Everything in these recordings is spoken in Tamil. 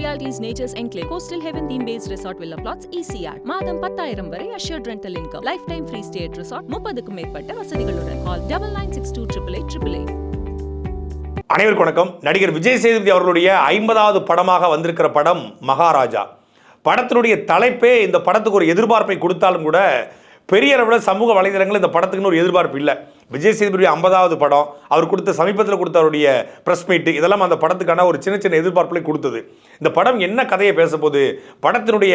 Realities natures enclave coastal heaven theme base resort villa plots ECR மாதம் பத்தாயிரம் வரை assured rental income lifetime free stay resort முப்பதுக்கும் மேற்பட்ட வசதிகளுடன் call double nine six two triple eight triple eight அனைவருக்கும் வணக்கம் நடிகர் விஜய் சேதுபதி அவர்களுடைய ஐம்பதாவது படமாக வந்திருக்கிற படம் மகாராஜா படத்தினுடைய தலைப்பே இந்த படத்துக்கு ஒரு எதிர்பார்ப்பை கொடுத்தாலும் கூட பெரிய அளவில் சமூக வலைதளங்கள் இந்த படத்துக்குன்னு ஒரு எதிர்பார்ப்பு இல்லை. விஜய் சேதுபதி ஐம்பதாவது படம் அவர் கொடுத்த சமீபத்தில் கொடுத்த அவருடைய ப்ரெஸ் மீட்டு இதெல்லாம் அந்த படத்துக்கான ஒரு சின்ன சின்ன எதிர்பார்ப்புகளை கொடுத்தது. இந்த படம் என்ன கதையை பேச போகுது படத்தினுடைய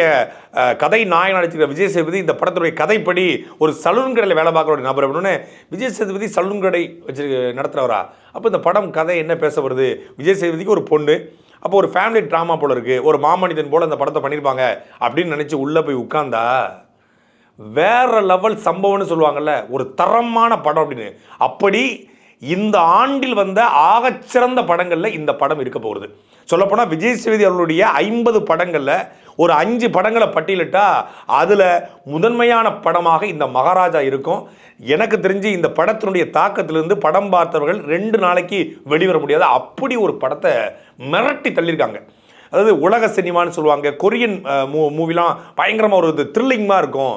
கதை நாயகன் நடிச்சிருக்கிற விஜய் சேதுபதி இந்த படத்தினுடைய கதைப்படி ஒரு சலூன் கடையில் வேலை பார்க்குற நபர் அப்படின்னு விஜய் சேதுபதி சலூன் கடை வச்சு நடத்துகிறவரா அப்போ இந்த படம் கதை என்ன பேச வருது விஜய் சேதுபதிக்கு ஒரு பொண்ணு அப்போ ஒரு ஃபேமிலி ட்ராமா போல இருக்குது ஒரு மாமனிதன் போல் அந்த படத்தை பண்ணியிருப்பாங்க அப்படின்னு நினச்சி உள்ளே போய் உட்காந்தா வேற லெவல் சம்பவம்னு சொல்லுவாங்கல்ல ஒரு தரமான படம் அப்படின்னு. அப்படி இந்த ஆண்டில் வந்த ஆகச்சிறந்த படங்களில் இந்த படம் இருக்க போகிறது சொல்லப்போனால் விஜய் சேதுபதி அவர்களுடைய ஐம்பது படங்களில் ஒரு அஞ்சு படங்களை பட்டியலிட்டா அதில் முதன்மையான படமாக இந்த மகாராஜா இருக்கும். எனக்கு தெரிஞ்சு இந்த படத்தினுடைய தாக்கத்திலிருந்து படம் பார்த்தவர்கள் ரெண்டு நாளைக்கு வெளிவர முடியாது. அப்படி ஒரு படத்தை மிரட்டி தள்ளியிருக்காங்க. அதாவது உலக சினிமான்னு சொல்லுவாங்க. கொரியன் மூ மூவிலாம் பயங்கரமாக ஒரு த்ரில்லிங்காக இருக்கும்.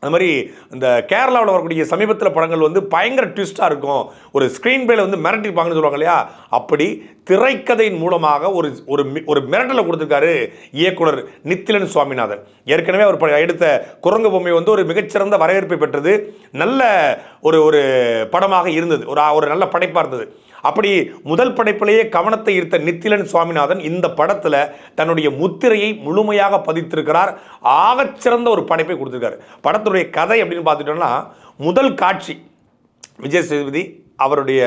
அது மாதிரி இந்த கேரளாவில் வரக்கூடிய சமீபத்தில் படங்கள் வந்து பயங்கர ட்விஸ்ட்டாக இருக்கும். ஒரு ஸ்க்ரீன் பிளேல வந்து மிரட்டிருப்பாங்கன்னு சொல்லுவாங்க இல்லையா? அப்படி திரைக்கதையின் மூலமாக ஒரு ஒரு மி- ஒரு மிரட்டலை கொடுத்துருக்காரு இயக்குனர் நித்திலன் சுவாமிநாதன். ஏற்கனவே அவர் ப- எடுத்த குரங்கு பொம்மை வந்து ஒரு மிகச்சிறந்த வரவேற்பை பெற்றது. நல்ல ஒரு ஒரு படமாக இருந்தது. ஒரு ஒரு நல்ல படைப்பாக இருந்தது. அப்படி முதல் படைப்பிலேயே கவனத்தை ஈர்த்த நித்திலன் சுவாமிநாதன் இந்த படத்தில் தன்னுடைய முத்திரையை முழுமையாக பதித்திருக்கிறார். ஆகச்சிறந்த ஒரு படைப்பை கொடுத்துருக்காரு. படத்துடைய கதை அப்படின்னு பார்த்துட்டோம்னா முதல் காட்சி விஜய் சேதுபதி அவருடைய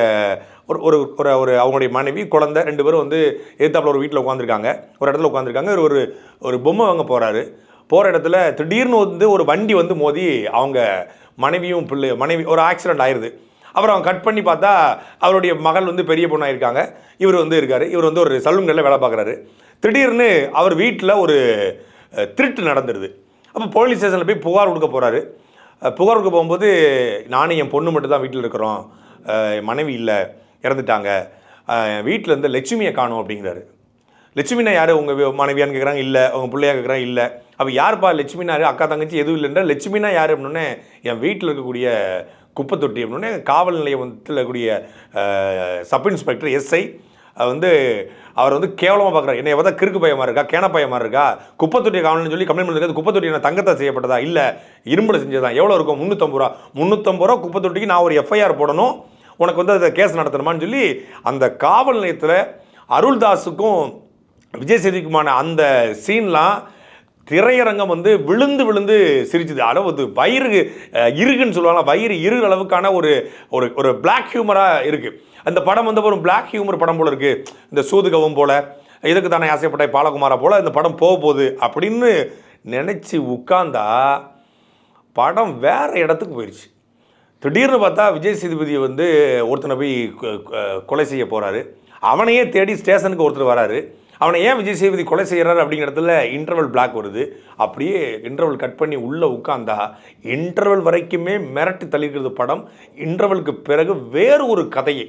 ஒரு ஒரு ஒரு ஒரு அவங்களுடைய மனைவி குழந்தை ரெண்டு பேரும் வந்து எதிர்த்தாப்பில் ஒரு வீட்டில் உட்காந்துருக்காங்க ஒரு இடத்துல உட்காந்துருக்காங்க ஒரு ஒரு பொம்மை வாங்க போகிறாரு போகிற இடத்துல திடீர்னு வந்து ஒரு வண்டி வந்து மோதி அவங்க மனைவியும் பிள்ளை மனைவி ஒரு ஆக்சிடென்ட் ஆயிடுது அப்புறம் அவன் கட் பண்ணி பார்த்தா அவருடைய மகள் வந்து பெரிய பொண்ணாக இருக்காங்க இவர் வந்து இருக்கார். இவர் வந்து ஒரு சலூன்களில் வேலை பார்க்குறாரு. திடீர்னு அவர் வீட்டில் ஒரு திருட்டு நடந்துருது. அப்போ போலீஸ் ஸ்டேஷனில் போய் புகார் கொடுக்க போகிறாரு புகார் கொடுக்க போகும்போது நானும் என் பொண்ணு மட்டும் தான் வீட்டில் இருக்கிறோம். என் மனைவி இல்லை. இறந்துட்டாங்க. வீட்டில் இருந்து லட்சுமியை காணும் அப்படிங்கிறாரு. லட்சுமினா யார்? உங்கள் மனைவியான்னு கேட்குறாங்க இல்லை. உங்கள் பிள்ளையா கேட்குறாங்க இல்லை. அப்போ யாருப்பா லட்சுமினா யார்? அக்கா தங்கச்சி எதுவும் இல்லைன்ற லட்சுமினா யார்? அப்படின்னே என் வீட்டில் இருக்கக்கூடிய குப்பை தொட்டி அப்படின்னே காவல் நிலையத்தில் கூடிய சப் இன்ஸ்பெக்டர் எஸ்ஐ வந்து அவர் வந்து கேவலமாக பார்க்குறாரு. என்னை பார்த்தா கிறுக்கு பயமாக இருக்கா கேன பயமாக இருக்கா? குப்பை தொட்டியை காவல்னு சொல்லி கம்ப்ளைண்ட் பண்ணிருக்காது குப்பை தொட்டி என்ன தங்கத்தை செய்யப்பட்டதா? இல்லை இரும்புல செஞ்சதா எவ்வளோ இருக்கும்? முந்நூற்றம்பது ரூபா. முந்நூற்றம்பது ரூபா குப்பை தொட்டிக்கு நான் ஒரு எஃப்ஐஆர் போடணும். உனக்கு வந்து அதை கேஸ் நடத்தணுமான்னு சொல்லி அந்த காவல் நிலையத்தில் அருள்தாஸுக்கும் விஜய் சேதுக்குமான அந்த சீன்லாம் திரையரங்கம் வந்து விழுந்து விழுந்து சிரிச்சுது. அளவு அது வயிறு இருக்குன்னு சொல்லுவாங்க வயிறு இருகிற அளவுக்கான ஒரு ஒரு ஒரு பிளாக் ஹியூமராக இருக்குது அந்த படம் வந்து ஒரு பிளாக் ஹியூமர் படம் போல் இருக்குது இந்த சூதுகவும் போல் இதுக்கு தானே ஆசைப்பட்ட பாலகுமாரா போல் இந்த படம் போக போகுது அப்படின்னு நினச்சி உட்காந்தா படம் வேறு இடத்துக்கு போயிடுச்சு திடீர்னு பார்த்தா விஜய் சேதுபதியை வந்து ஒருத்தனை போய் கொலை செய்ய போகிறாரு அவனையே தேடி ஸ்டேஷனுக்கு ஒருத்தர் வராரு. அவனை ஏன் விஜய் சேதுபதி கொலை செய்கிறாரு அப்படிங்கிறதுல இன்டர்வல் பிளாக் வருது. அப்படியே இன்டர்வல் கட் பண்ணி உள்ளே உட்காந்தா இன்டர்வல் வரைக்குமே மிரட்டி தள்ளிக்கிறது படம். இன்டர்வலுக்கு பிறகு வேறு ஒரு கதையை.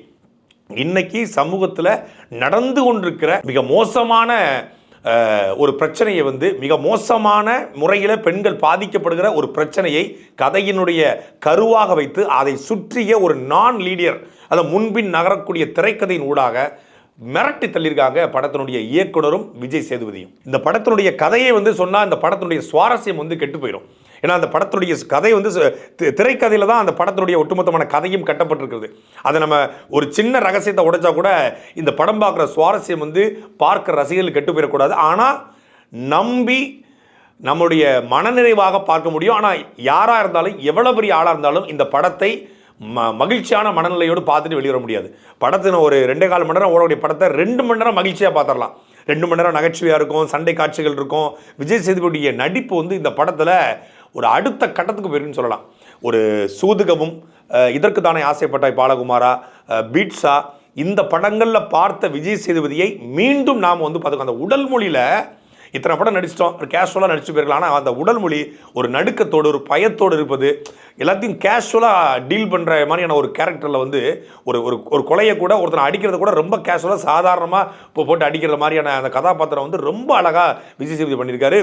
இன்னைக்கு சமூகத்தில் நடந்து கொண்டிருக்கிற மிக மோசமான ஒரு பிரச்சனையை வந்து மிக மோசமான முறையில் பெண்கள் பாதிக்கப்படுகிற ஒரு பிரச்சனையை கதையினுடைய கருவாக வைத்து அதை சுற்றிய ஒரு நான் லீடியர் அதை முன்பின் நகரக்கூடிய திரைக்கதையின் ஊடாக மிரட்டி தள்ளியிருக்காங்க படத்தினுடைய இயக்குனரும் விஜய் சேதுபதியும். இந்த படத்தினுடைய கதையை வந்து சொன்னால் இந்த படத்தினுடைய சுவாரஸ்யம் வந்து கெட்டு போயிடும் ஏன்னா அந்த படத்தினுடைய கதை வந்து திரைக்கதையில் தி- தான் அந்த படத்தினுடைய ஒட்டுமொத்தமான கதையும் கட்டப்பட்டிருக்கிறது. அதை நம்ம ஒரு சின்ன ரகசியத்தை உடைச்சா கூட இந்த படம் பார்க்குற சுவாரஸ்யம் வந்து பார்க்குற ரசிகர்கள் கெட்டு போயிடக்கூடாது. ஆனால் நம்பி நம்முடைய மனநிறைவாக பார்க்க முடியும். ஆனால் யாராக இருந்தாலும் எவ்வளோ பெரிய ஆளாக இருந்தாலும் இந்த படத்தை ம மகிழ்ச்சியான மனநிலையோடு பார்த்துட்டு வெளியே வர முடியாது. படத்தின ஒரு ரெண்டே கால் மணி நேரம் ஓடக்கூடிய படத்தை ரெண்டு மணி நேரம் மகிழ்ச்சியாக பார்த்துடலாம். ரெண்டு மணி நேரம் நகைச்சுவையாக இருக்கும் சண்டை காட்சிகள் இருக்கும். விஜய் சேதுபதியுடைய நடிப்பு வந்து இந்த படத்தில் ஒரு அடுத்த கட்டத்துக்கு போயிருக்குன்னு சொல்லலாம். ஒரு சூதுகவும் இதற்கு தானே ஆசைப்பட்டாய் பாலகுமாரா பீட்ஸா இந்த படங்களில் பார்த்த விஜய் சேதுபதியை மீண்டும் நாம் வந்து பார்த்துக்கோ அந்த உடல் மொழியில் இத்தனை படம் நடிச்சிட்டோம் ஒரு கேஷுவலாக நடிச்சு போயிருக்கலாம். ஆனால் அந்த உடல் மொழி ஒரு நடுக்கத்தோடு ஒரு பயத்தோடு இருப்பது எல்லாத்தையும் கேஷுவலாக டீல் பண்ணுற மாதிரியான ஒரு கேரக்டரில் வந்து ஒரு ஒரு ஒரு கொலையை கூட ஒருத்தனை அடிக்கிறத கூட ரொம்ப கேஷுவலாக சாதாரணமாக இப்போ போட்டு அடிக்கிற மாதிரியான அந்த கதாபாத்திரம் வந்து ரொம்ப அழகாக விஜய் சேதுபதி பண்ணியிருக்காரு.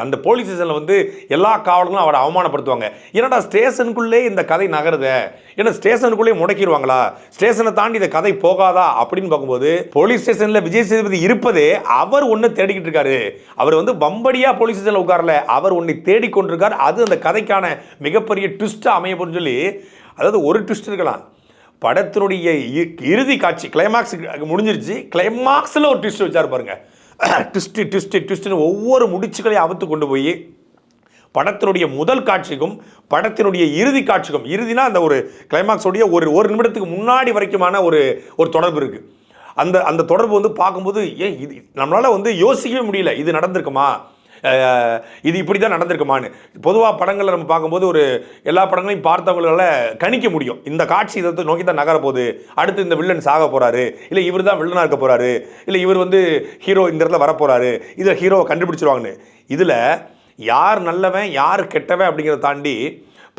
அந்த போலீஸ் ஸ்டேஷனில் வந்து எல்லா காவலர்களும் அவரை அவமானப்படுத்துவாங்க. என்னடா ஸ்டேஷனுக்குள்ளே இந்த கதை நகருதே? ஏன்னா ஸ்டேஷனுக்குள்ளே முடக்கிடுவாங்களா? ஸ்டேஷனை தாண்டி இந்த கதை போகாதா? அப்படின்னு பார்க்கும்போது போலீஸ் ஸ்டேஷனில் விஜய் சேதுபதி இருப்பதே அவர் ஒன்று தேடிக்கிட்டு இருக்காரு. அவர் வந்து வம்படியாக போலீஸ் ஸ்டேஷனில் உட்காரல. அவர் ஒன்றை தேடிக்கொண்டிருக்கார் அது அந்த கதைக்கான மிகப்பெரிய ட்விஸ்ட்டாக அமைய போகுதுன்னு சொல்லி அதாவது ஒரு ட்விஸ்ட் இருக்கலாம். படத்தினுடைய இ- இறுதி காட்சி கிளைமாக்ஸ் முடிஞ்சிருச்சு. கிளைமாக்ஸில் ஒரு ட்விஸ்ட் வச்சார் பாருங்க. ட்விஸ்ட்டு ட்விஸ்ட்டு ட்விஸ்ட்டுன்னு ஒவ்வொரு முடிச்சுகளையும் அவுத்து கொண்டு போய் படத்தினுடைய முதல் காட்சிக்கும் படத்தினுடைய இறுதி காட்சிக்கும் இறுதினா அந்த ஒரு கிளைமாக்ஸோடைய ஒரு ஒரு நிமிடத்துக்கு முன்னாடி வரைக்குமான ஒரு ஒரு தொடர்பு இருக்குது அந்த அந்த தொடர்பு வந்து பார்க்கும்போது ஏன் இது நம்மளால் வந்து யோசிக்கவே முடியல இது நடந்திருக்குமா? இது இப்படி தான் நடந்திருக்குமான்னு. பொதுவாக படங்களை நம்ம பார்க்கும்போது ஒரு எல்லா படங்களையும் பார்த்தவங்களால கணிக்க முடியும். இந்த காட்சி இதை நோக்கி தான் நகர போகுது. அடுத்து இந்த வில்லன் சாக போகிறாரு இல்லை இவர் தான் வில்லனாக இருக்க போகிறாரு இல்லை இவர் வந்து ஹீரோ இந்த இடத்துல வரப்போகிறாரு இதில் ஹீரோவை கண்டுபிடிச்சிருவாங்கன்னு. இதில் யார் நல்லவன் யார் கெட்டவன் அப்படிங்கிறத தாண்டி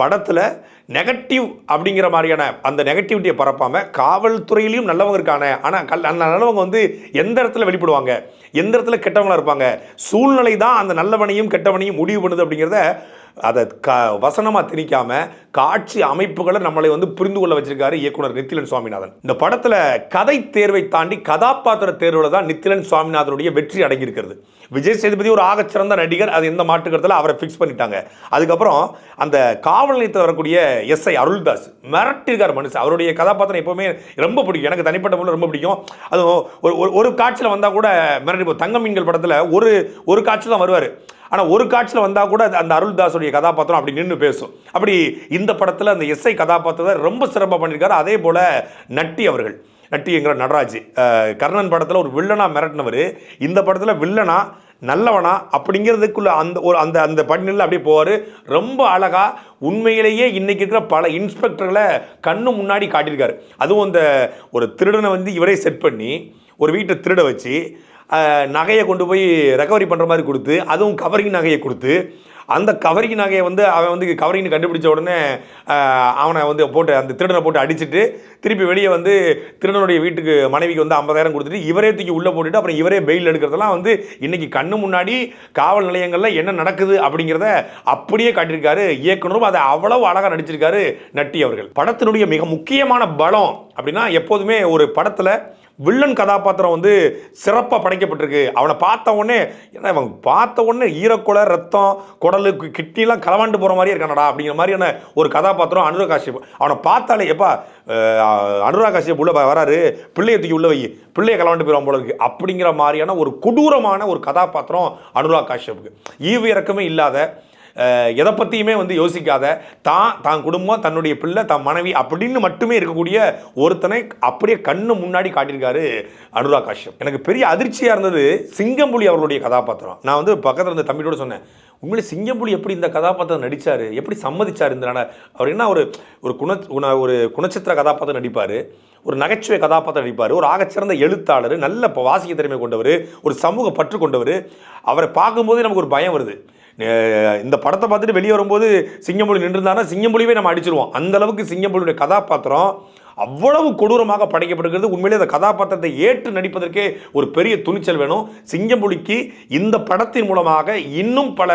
படத்தில் நெகட்டிவ் அப்படிங்கிற மாதிரியான அந்த நெகட்டிவிட்டியை பரப்பாமல் காவல்துறையிலையும் நல்லவங்க இருக்காங்க. ஆனால் கல் அந்த நல்லவங்க வந்து எந்த இடத்துல வெளிப்படுவாங்க? எந்த இடத்துல கெட்டவங்களா இருப்பாங்க? சூழ்நிலை தான் அந்த நல்லவனையும் கெட்டவனையும் முடிவு பண்ணுது அப்படிங்கிறத அதை க வசனமாக திணிக்காம காட்சி அமைப்புகளை நம்மளை வந்து புரிந்து கொள்ள வச்சிருக்காரு இயக்குனர் நித்திலன் சுவாமிநாதன். இந்த படத்தில் கதை தேர்வை தாண்டி கதாபாத்திர தேர்வில் தான் நித்திலன் சுவாமிநாதனுடைய வெற்றி அடங்கியிருக்கிறது. விஜய் சேதுபதி ஒரு ஆகச்சிறந்த நடிகர் அது எந்த மாட்டுக்கிறதுல அவரை ஃபிக்ஸ் பண்ணிட்டாங்க. அதுக்கப்புறம் அந்த காவல் நிலையத்தில் வரக்கூடிய எஸ்ஐ அருள்தாஸ் மிரட்டிருக்கார் மனுஷன். அவருடைய கதாபாத்திரம் எப்பவுமே ரொம்ப பிடிக்கும். எனக்கு தனிப்பட்ட முறையில் ரொம்ப பிடிக்கும். அதுவும் ஒரு ஒரு- ஒரு காட்சியில் வந்தால் கூட மிரட்டி தங்க மீன்கள் படத்தில் ஒரு ஒரு காட்சி தான் வருவார். ஆனால் ஒரு காட்சியில் வந்தால் கூட அந்த அருள்தாஸுடைய கதாபாத்திரம் அப்படி நின்று பேசும். அப்படி இந்த படத்தில் அந்த எஸ்ஐ கதாபாத்திரத்தை ரொம்ப சிறப்பாக பண்ணியிருக்காரு. அதே போல் நட்டி அவர்கள். நட்டிங்கிற நடராஜ். கர்ணன் படத்தில் ஒரு வில்லனா மிரட்டினவர். இந்த படத்தில் வில்லனா நல்லவனா அப்படிங்கிறதுக்குள்ள அந்த ஒரு அந்த அந்த பண்ணில் அப்படியே போவார். ரொம்ப அழகாக உண்மையிலேயே இன்னைக்கு இருக்கிற பல இன்ஸ்பெக்டர்களை கண்ணு முன்னாடி காட்டியிருக்காரு. அதுவும் அந்த ஒரு திருடனை வந்து இவரே செட் பண்ணி ஒரு வீட்டை திருட வச்சு நகையை கொண்டு போய் ரெக்கவரி பண்ணுற மாதிரி கொடுத்து அதுவும் கவரிங் நகையை கொடுத்து அந்த கவரிங் நகையை வந்து அவன் வந்து கவரிங்னு கண்டுபிடிச்ச உடனே அவனை வந்து போட்டு அந்த திருடனை போட்டு அடிச்சிட்டு திருப்பி வெளியே வந்து திருடனுடைய வீட்டுக்கு மனைவிக்கு வந்து ஐம்பதாயிரம் கொடுத்துட்டு இவரே தூக்கி உள்ளே போட்டுட்டு அப்புறம் இவரே பெயில் எடுக்கிறதெல்லாம் வந்து இன்றைக்கி கண்ணு முன்னாடி காவல் நிலையங்களில் என்ன நடக்குது அப்படிங்கிறத அப்படியே காட்டியிருக்காரு. இயக்குனரும் அதை அவ்வளவு அழகாக நடிச்சிருக்காரு நட்டி அவர்கள். படத்தினுடைய மிக முக்கியமான பலம் அப்படின்னா எப்போதுமே ஒரு படத்தில் வில்லன் கதாபாத்திரம் வந்து சிறப்பாக படைக்கப்பட்டிருக்கு. அவனை பார்த்த உடனே ஏன்னா இவன் பார்த்த உடனே ஈரக்குலை ரத்தம் குடலு கிட்டிலாம் கிட்னிலாம் களவாண்டு போகிற மாதிரியே இருக்கானடா அப்படிங்கிற மாதிரியான ஒரு கதாபாத்திரம் அனுராக் காஷ்யப். அவனை பார்த்தாலே எப்பா அனுராக் காஷ்யப் உள்ள வ- வராரு பிள்ளையை தூக்கி உள்ள வை பிள்ளையை களவாண்டு போயிடுவான் போல இருக்கு அப்படிங்கிற மாதிரியான ஒரு கொடூரமான ஒரு கதாபாத்திரம் அனுராக் காஷ்யப்புக்கு. ஈவிறக்கமே இல்லாத எதை பற்றியுமே வந்து யோசிக்காத. தான் தான் குடும்பம் தன்னுடைய பிள்ளை தான் மனைவி அப்படின்னு மட்டுமே இருக்கக்கூடிய ஒருத்தனை அப்படியே கண்ணு முன்னாடி காட்டியிருக்காரு அனுராக் காஷ்யப். எனக்கு பெரிய அதிர்ச்சியாக இருந்தது சிங்கம்புலி அவர்களுடைய கதாபாத்திரம். நான் வந்து பக்கத்தில் இருந்த தம்பியோட சொன்னேன் உண்மையிலே சிங்கம்புலி எப்படி இந்த கதாபாத்திரம் நடித்தார் எப்படி சம்மதிச்சார் இந்த நட- அவர் என்ன ஒரு ஒரு குண ஒரு குணச்சித்திர கதாபாத்திரம் நடிப்பார் ஒரு நகைச்சுவை கதாபாத்திரம் நடிப்பார் ஒரு ஆகச்சிறந்த எழுத்தாளர் நல்ல வாசிக்க திறமை கொண்டவர் ஒரு சமூக பற்று கொண்டவர். அவரை பார்க்கும்போதே நமக்கு ஒரு பயம் வருது. இந்த படத்தை பார்த்துட்டு வெளியே வரும்போது சிங்கம்புலி நின்றுருந்தானா சிங்கம்புலிவே நம்ம அடிச்சிருவோம். அந்த அளவுக்கு சிங்கம்புலியுடைய கதாபாத்திரம் அவ்வளவு கொடூரமாக படைக்கப்படுகிறது உண்மையிலே அந்த கதாபாத்திரத்தை ஏற்று நடிப்பதற்கே ஒரு பெரிய துணிச்சல் வேணும். சிங்கம்புலிக்கு இந்த படத்தின் மூலமாக இன்னும் பல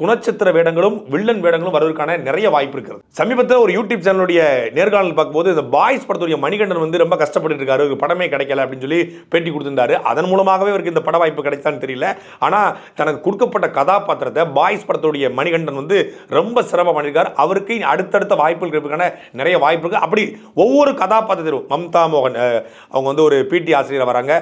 குணச்சித்திர வேடங்களும் வில்லன் வேடங்களும் வருவதற்கான நிறைய வாய்ப்பு இருக்கிறது. சமீபத்தில் ஒரு யூடியூப் சேனலுடைய நேர்காணல் பார்க்கும்போது இந்த பாய்ஸ் படத்துடைய மணிகண்டன் வந்து ரொம்ப கஷ்டப்பட்டு இருக்காரு. படமே கிடைக்கல அப்படின்னு சொல்லி பேட்டி கொடுத்திருந்தாரு. அதன் மூலமாகவே அவருக்கு இந்த பட வாய்ப்பு கிடைச்சான்னு தெரியல. ஆனால் தனக்கு கொடுக்கப்பட்ட கதாபாத்திரத்தை பாய்ஸ் படத்துடைய மணிகண்டன் வந்து ரொம்ப சிறப்பாக பண்ணியிருக்காரு அவருக்கு அடுத்தடுத்த வாய்ப்புகள் இருக்கிறதுக்கான நிறைய வாய்ப்பு இருக்குது அப்படி ஒவ்வொரு கதாபாத்திரத்திலும் மம்தா மோகன் அவங்க வந்து ஒரு பிடி ஆசிரியர் வராங்க.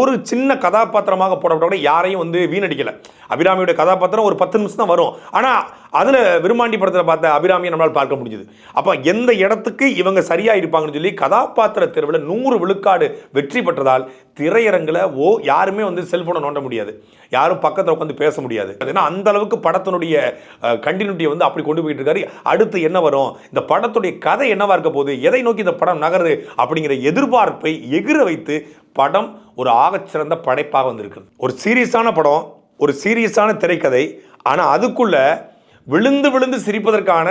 ஒரு சின்ன கதாபாத்திரமாக போடப்பட்ட கூட யாரையும் வந்து வீணடிக்கலை. அபிராமியுடைய கதாபாத்திரம் ஒரு பத்து நிமிஷம் தான் வரும். ஆனால் அதில் விரும்மாண்டி படத்தில் பார்த்த அபிராமியை நம்மளால் பார்க்க முடிஞ்சுது. அப்போ எந்த இடத்துக்கு இவங்க சரியாக இருப்பாங்கன்னு சொல்லி கதாபாத்திர தேர்வில் நூறு விழுக்காடு வெற்றி பெற்றதால் திரையரங்கில் ஓ யாருமே வந்து செல்ஃபோனை நோண்ட முடியாது. யாரும் பக்கத்தில் உட்காந்து பேச முடியாது. ஏன்னா அந்த அளவுக்கு படத்தினுடைய கண்டினியூட்டியை வந்து அப்படி கொண்டு போயிட்டு இருக்காரு. அடுத்து என்ன வரும்? இந்த படத்துடைய கதை என்னவா இருக்க போகுது? எதை நோக்கி இந்த படம் நகருது? அப்படிங்கிற எதிர்பார்ப்பை எகிர வைத்து படம் ஒரு ஆகச்சிறந்த படைப்பாக வந்திருக்கு ஒரு சீரியஸான படம் ஒரு சீரியஸான திரைக்கதை ஆனால் அதுக்குள்ளே விழுந்து விழுந்து சிரிப்பதற்கான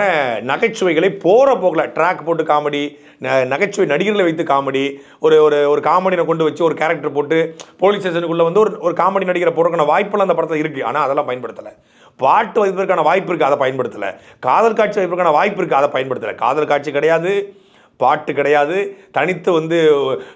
நகைச்சுவைகளை போகிற போக்கில் ட்ராக் போட்டு காமெடி நகைச்சுவை நடிகர்களை வைத்து காமெடி ஒரு ஒரு ஒரு காமெடியை கொண்டு வச்சு ஒரு கேரக்டர் போட்டு போலீஸ் ஸ்டேஷனுக்குள்ளே வந்து ஒரு ஒரு காமெடி நடிகரை போடுறதுக்கான வாய்ப்பெல்லாம் அந்த படத்தில் இருக்குது ஆனால் அதெல்லாம் பயன்படுத்தலை. பாட்டு வைப்பதற்கான வாய்ப்பு இருக்குது அதை பயன்படுத்தலை. காதல் காட்சி வைப்பதற்கான வாய்ப்பு இருக்குது அதை பயன்படுத்தலை. காதல் காட்சி கிடையாது. பாட்டு கிடையாது. தனித்து வந்து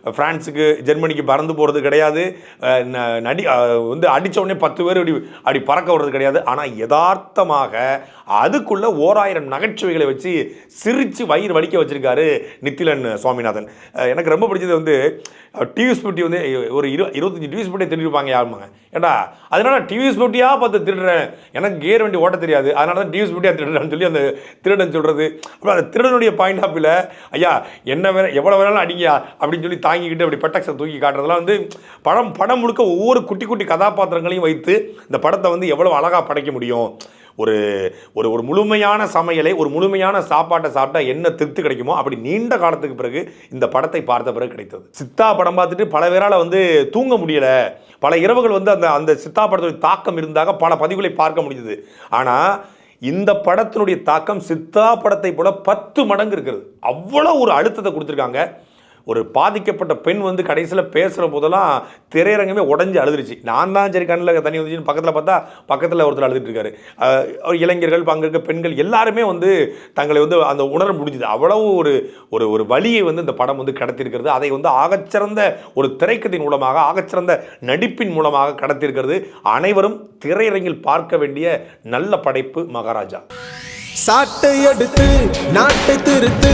ஃப்ரான்ஸுக்கு ஜெர்மனிக்கு பறந்து போகிறது கிடையாது. ந- நடி வந்து அடித்த உடனே பத்து பேர் அப்படி அப்படி பறக்க விடுறது கிடையாது. ஆனால் யதார்த்தமாக அதுக்குள்ள ஓராயிரம் நகைச்சுவைகளை வச்சு சிரித்து வயிறு வலிக்க வச்சுருக்காரு நித்திலன் சுவாமிநாதன். எனக்கு ரொம்ப பிடிச்சது வந்து டிவி வந்து ஒரு இரு இருபத்தஞ்சி டியூஸ் ஸ்பூட்டியை திருடிருப்பாங்க யாருமாங்க? ஏண்டா? அதனால டிவிஎஸ் ஸ்பூட்டியாக பார்த்து திருடுறேன். எனக்கு கியர் வண்டி ஓட்ட தெரியாது. அதனால தான் டிவிஎஸ் ஸ்பூட்டியாக திருடுறேன்னு சொல்லி அந்த திருடன் சொல்கிறது அப்புறம் அந்த திருடனுடைய பாயிண்ட் ஆஃப் வியூவில் ஐயா என்ன வேற எவ்வளோ வேணாலும் அடிங்கயா அப்படின்னு சொல்லி தாங்கிக்கிட்டு அப்படி பெட்டக்ஸை தூக்கி காட்டுறதுலாம் வந்து படம் படம் முழுக்க ஒவ்வொரு குட்டி குட்டி கதாபாத்திரங்களையும் வைத்து இந்த படத்தை வந்து எவ்வளோ அழகாக படைக்க முடியும். ஒரு ஒரு ஒரு முழுமையான சமையலை ஒரு முழுமையான சாப்பாட்டை சாப்பிட்டா என்ன திருப்தி கிடைக்குமோ அப்படி நீண்ட காலத்துக்கு பிறகு இந்த படத்தை பார்த்த பிறகு கிடைத்தது. சித்தா படம் பார்த்துட்டு பல பேரால் வந்து தூங்க முடியல. பல இரவுகள் வந்து அந்த அந்த சித்தா படத்துடைய தாக்கம் இருந்தாக பல பதிவுகளை பார்க்க முடிஞ்சது. ஆனால் இந்த படத்தினுடைய தாக்கம் சித்தா படத்தை போல பத்து மடங்கு இருக்கிறது. அவ்வளோ ஒரு அழுத்தத்தை கொடுத்துருக்காங்க. ஒரு பாதிக்கப்பட்ட பெண் வந்து கடைசியில் பேசுகிற போதெல்லாம் திரையரங்கமே உடஞ்சி அழுதுருச்சு. நான் தான் சரி கண்ணில் தண்ணி வந்துச்சுன்னு பக்கத்தில் பார்த்தா பக்கத்தில் ஒருத்தர் அழுதுட்டு இருக்காரு. இளைஞர்கள் அங்கே இருக்க பெண்கள் எல்லாருமே வந்து தங்களை வந்து அந்த உணர முடிஞ்சுது. அவ்வளவு ஒரு ஒரு ஒரு வழியை வந்து இந்த படம் வந்து கடத்தியிருக்கிறது. அதை வந்து ஆகச்சிறந்த ஒரு திரைக்கத்தின் மூலமாக ஆகச்சிறந்த நடிப்பின் மூலமாக கடத்தியிருக்கிறது. அனைவரும் திரையரங்கில் பார்க்க வேண்டிய நல்ல படைப்பு மகாராஜா. சாட்டை எடுத்து நாட்டை திருத்து.